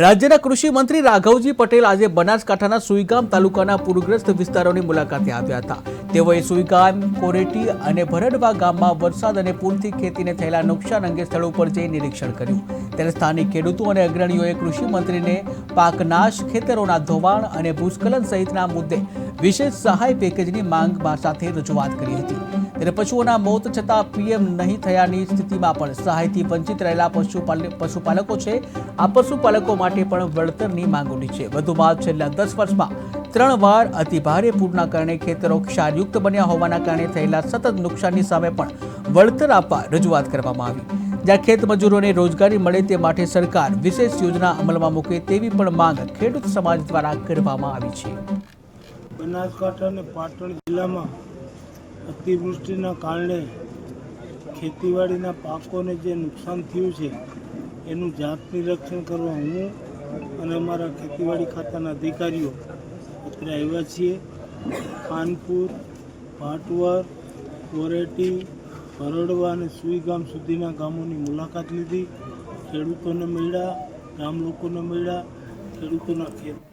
રાજ્યના કૃષિ મંત્રી રાઘવજી પટેલ આજે બનાસકાંઠાના સુઈગામ તાલુકાના પૂરગ્રસ્ત વિસ્તારોની મુલાકાતે આવ્યા હતા. તેઓએ સુઈગામ, કોરેટી અને ભરડવા ગામમાં વરસાદ અને પૂરથી ખેતીને થયેલા નુકસાન અંગે સ્થળ ઉપર જઈ નિરીક્ષણ કર્યું. ત્યારે સ્થાનિક ખેડૂતો અને અગ્રણીઓએ કૃષિ મંત્રીને પાકનાશ, ખેતરોના ધોવાણ અને ભૂસ્ખલન સહિતના મુદ્દે વિશેષ સહાય પેકેજની માંગ સાથે રજૂઆત કરી હતી. ત્યારે પશુઓના મોત છતાં પીએમ નહીં થયાની સ્થિતિમાં પણ સહાયથી વંચિત રહેલા પશુપાલકો છે. આ પશુપાલકો માટે પણ વળતરની માંગ ઉઠી છે. વધુમાં છેલ્લા દસ વર્ષમાં ત્રણ વાર અતિભારે પૂરના કારણે ખેતરો ક્ષારયુક્ત બન્યા હોવાના કારણે થયેલા સતત નુકસાનની સામે પણ વળતર આપવા રજૂઆત કરવામાં આવી. જ્યાં ખેત મજૂરોને રોજગારી મળે તે માટે સરકાર વિશેષ યોજના અમલમાં મૂકે તેવી પણ માંગ ખેડૂત સમાજ દ્વારા કરવામાં આવી છે. બનાસકાંઠા અને પાટણ જિલ્લામાં અતિવૃષ્ટિના કારણે ખેતીવાડીના પાકોને જે નુકસાન થયું છે, એનું જાત નિરીક્ષણ કરવા હું અને અમારા ખેતીવાડી ખાતાના અધિકારીઓ અત્રે આવ્યા છીએ. ખાનપુર, પાટવર, કોરેટી ભરડવા અને સુઈ ગામ સુધીના ગામોની મુલાકાત લીધી. ખેડૂતોને મળ્યા, ગામ લોકોને મળ્યા, ખેડૂતોના ખેત